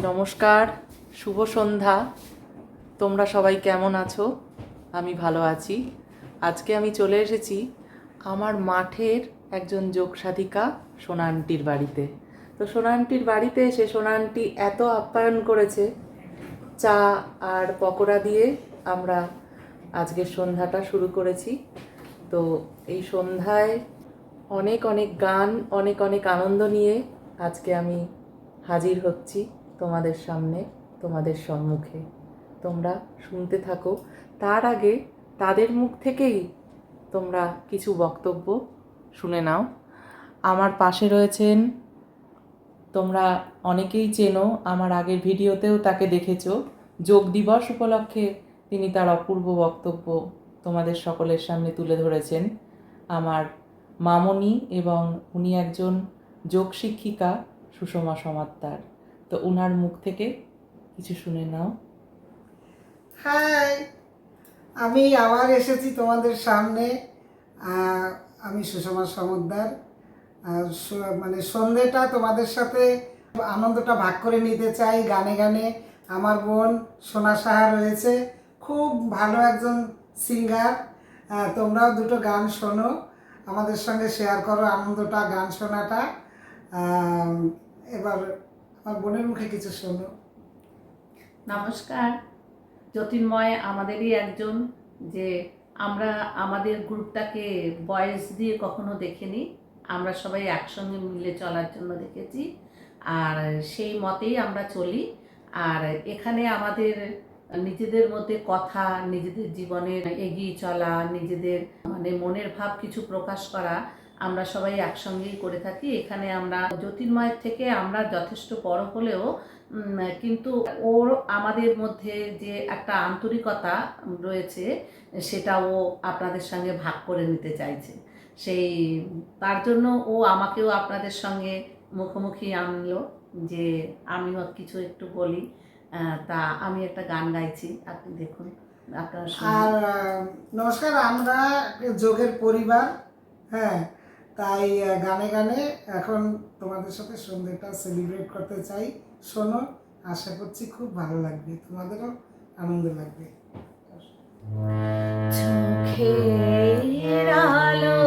নমস্কার, শুভ সন্ধ্যা। তোমরা সবাই কেমন আছো? আমি ভালো আছি। আজকে আমি চলে এসেছি আমার মাঠের একজন যোগ সাধিকা সোনা আন্টির বাড়িতে। তো সোনা আন্টির বাড়িতে এসে সোনা আন্টি এত আপ্যায়ন করেছে, চা আর পকোড়া দিয়ে আমরা আজকের সন্ধ্যাটা শুরু করেছি। তো এই সন্ধ্যায় অনেক অনেক গান, অনেক অনেক আনন্দ নিয়ে আজকে আমি হাজির হচ্ছি। তোমাদের সামনে, তোমাদের সম্মুখে। তোমরা শুনতে থাকো। তার আগে তাদের মুখ থেকেই তোমরা কিছু বক্তব্য শুনে নাও। আমার পাশে রয়েছেন, তোমরা অনেকেই চেনো, আমার আগের ভিডিওতেও তাকে দেখেছ। যোগ দিবস উপলক্ষে তিনি তার অপূর্ব বক্তব্য তোমাদের সকলের সামনে তুলে ধরেছেন। আমার মামনি এবং উনি একজন যোগ শিক্ষিকা সুষমা সমাত্তার। তো ওনার মুখ থেকে কিছু শুনে নাও। হাই, আমি আবার এসেছি তোমাদের সামনে। আমি সুষমা সমদ্দার। মানে সন্ধেটা তোমাদের সাথে আনন্দটা ভাগ করে নিতে চাই গানে গানে। আমার বোন সোনা সাহা রয়েছে, খুব ভালো একজন সিঙ্গার তোমরাও দুটো গান শোনো, আমাদের সঙ্গে শেয়ার করো আনন্দটা, গান শোনাটা। এবার আমার বোনের মুখে কিছু শোনো। নমস্কার। জ্যোতির্ময় আমাদেরই একজন যে আমরা আমাদের গ্রুপটাকে বয়েস দিয়ে কখনো দেখিনি। আমরা সবাই একসঙ্গে মিলে চলার জন্য দেখেছি। আর সেই মতেই আমরা চলি। আর এখানে আমাদের নিজেদের মধ্যে কথা, নিজেদের জীবনের এগিয়ে চলা, নিজেদের মানে মনের ভাব কিছু প্রকাশ করা আমরা সবাই একসঙ্গেই করে থাকি। এখানে আমরা জ্যোতির্ময়ের থেকে আমরা যথেষ্ট বড় হলেও কিন্তু ওর আমাদের মধ্যে যে একটা আন্তরিকতা রয়েছে, সেটা ও আপনাদের সঙ্গে ভাগ করে নিতে চাইছে। সেই, তার জন্য ও আমাকেও আপনাদের সঙ্গে মুখোমুখি আনলো যে আমিও কিছু একটু বলি। তা আমি একটা গান গাইছি, আপনি দেখুন, আপনার আর নমস্কার, আমরা যোগের পরিবার হ্যাঁ তাই গানে গানে এখন তোমাদের সাথে সন্ধ্যেটা সেলিব্রেট করতে চাই। শোনো, আশা করছি খুব ভালো লাগবে, তোমাদেরও আনন্দ লাগবে। চোখের আলো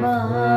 চোখে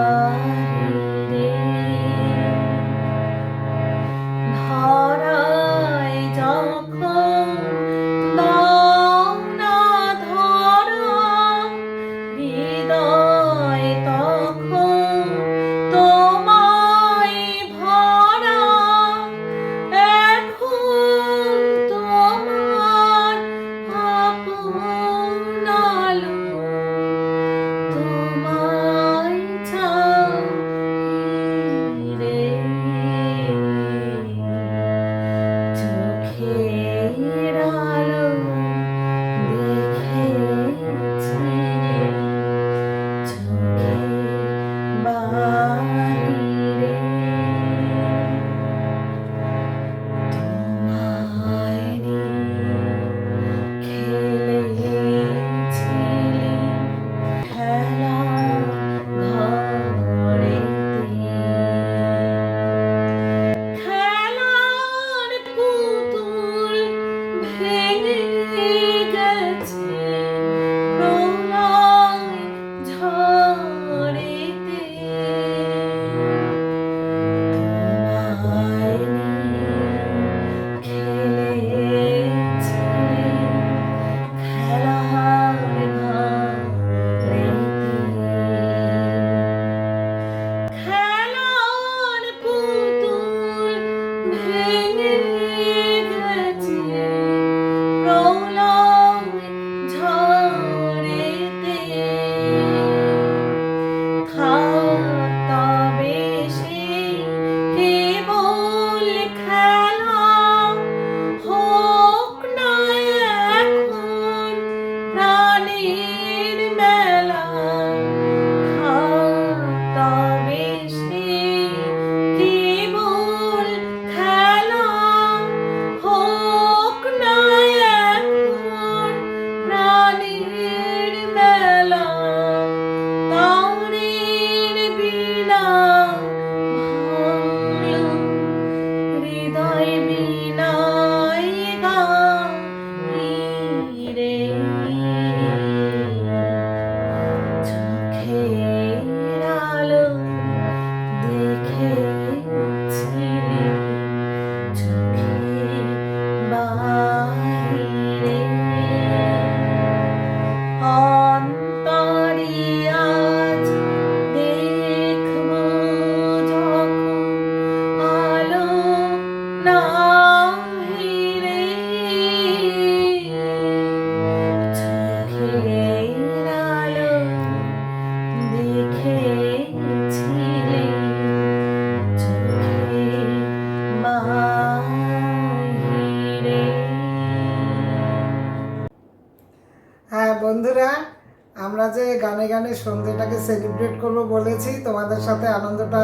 গানে গানে সন্ধ্যেটাকে সেলিব্রেট করব বলেছি, তোমাদের সাথে আনন্দটা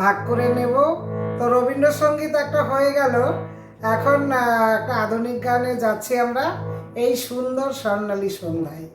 ভাগ করে নেব। তো রবীন্দ্রসঙ্গীত একটা হয়ে গেল। এখন একটা আধুনিক গানে যাচ্ছি আমরা, এই সুন্দর স্বর্ণালী সন্ধ্যায়।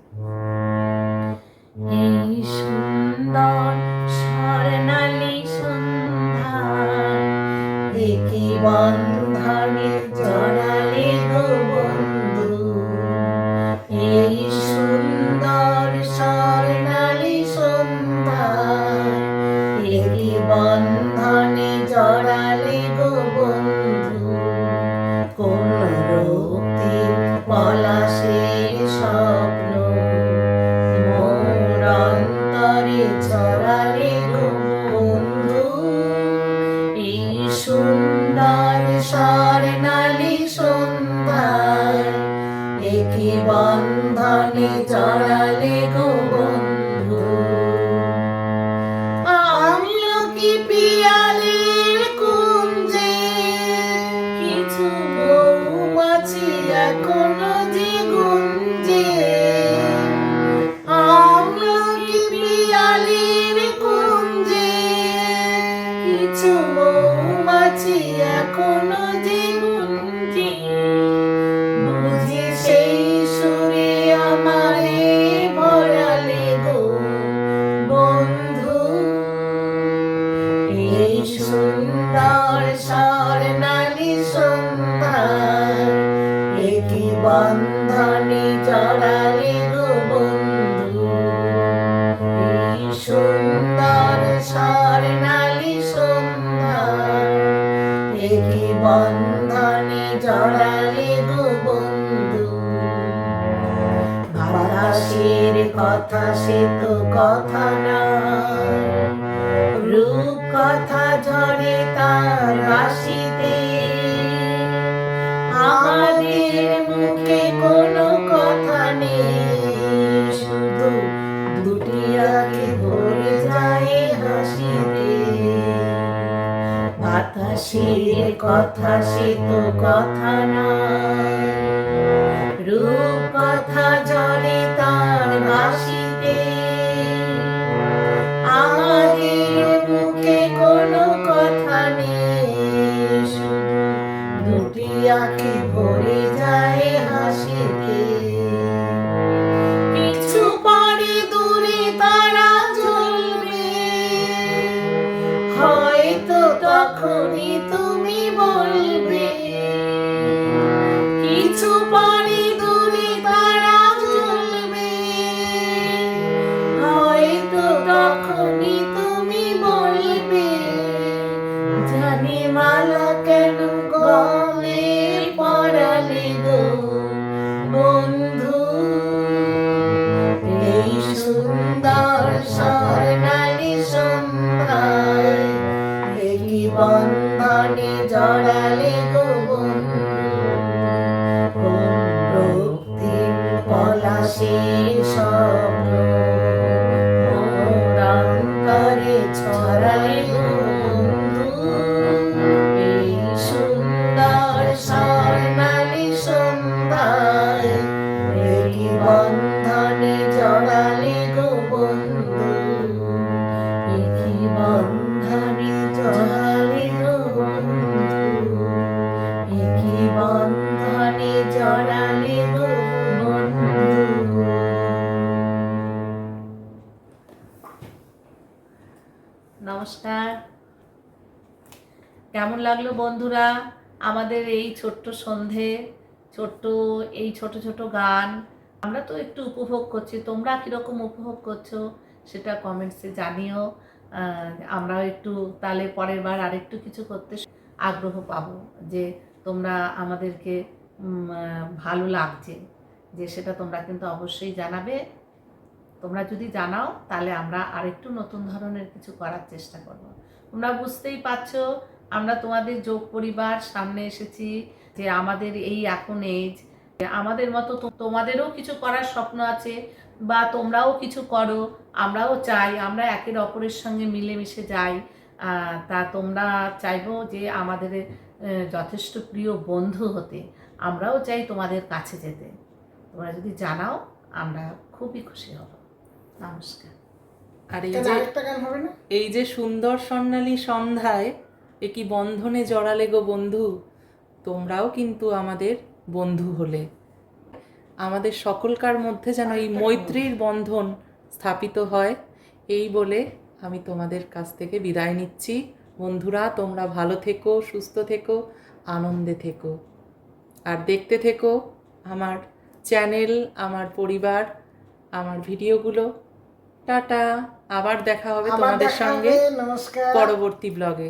সুন্দর স্বর্ণালী সন্ধ্যায় একই বন্ধনে জড়ালে গো বন্ধু। বাতাসের কথা সে তো কথা নয়। রূপ কথা ঝরে তার বাসিতে আমাদের কথা সে তো কথা নয়। রূপ কথা জলে তার বাসিতে বন্ধনে জড়ালে কেমন লাগল বন্ধুরা? আমাদের এই ছোট্ট সন্ধে, ছোট্ট এই ছোট ছোট গান, আমরা তো একটু উপভোগ করছি। তোমরা কীরকম উপভোগ করছ সেটা কমেন্টসে জানিও। আমরাও একটু তাহলে পরের বার আরেকটু কিছু করতে আগ্রহ পাবো যে তোমরা আমাদেরকে ভালো লাগছে যে সেটা তোমরা কিন্তু অবশ্যই জানাবে। তোমরা যদি জানাও তাহলে আমরা আরেকটু নতুন ধরনের কিছু করার চেষ্টা করব। তোমরা বুঝতেই পারছ আমরা তোমাদের যোগ পরিবার সামনে এসেছি যে আমাদের এই এখন এজ আমাদের মতো তো- তোমাদেরও কিছু করার স্বপ্ন আছে বা তোমরাও কিছু করো আমরাও চাই আমরা একের অপরের সঙ্গে মিলেমিশে যাই। তা তোমরা চাইব যে আমাদের যথেষ্ট প্রিয় বন্ধু হতে আমরাও চাই তোমাদের কাছে যেতে। তোমরা যদি জানাও আমরা খুবই খুশি হব। নমস্কার। আর এই যে এই যে সুন্দর স্বর্ণালী সন্ধ্যায় এ কি বন্ধনে জড়ালে গো বন্ধু? তোমরাও কিন্তু আমাদের বন্ধু হলে। আমাদের সকলকার মধ্যে যেন এই মৈত্রীর বন্ধন স্থাপিত হয় এই বলে আমি তোমাদের কাছ থেকে বিদায় নিচ্ছি। বন্ধুরা তোমরা ভালো থেকো সুস্থ থেকো আনন্দে থেকো। আর দেখতে থেকো আমার চ্যানেল আমার পরিবার আমার ভিডিওগুলো। টাটা আবার দেখা হবে তোমাদের সঙ্গে পরবর্তী ব্লগে।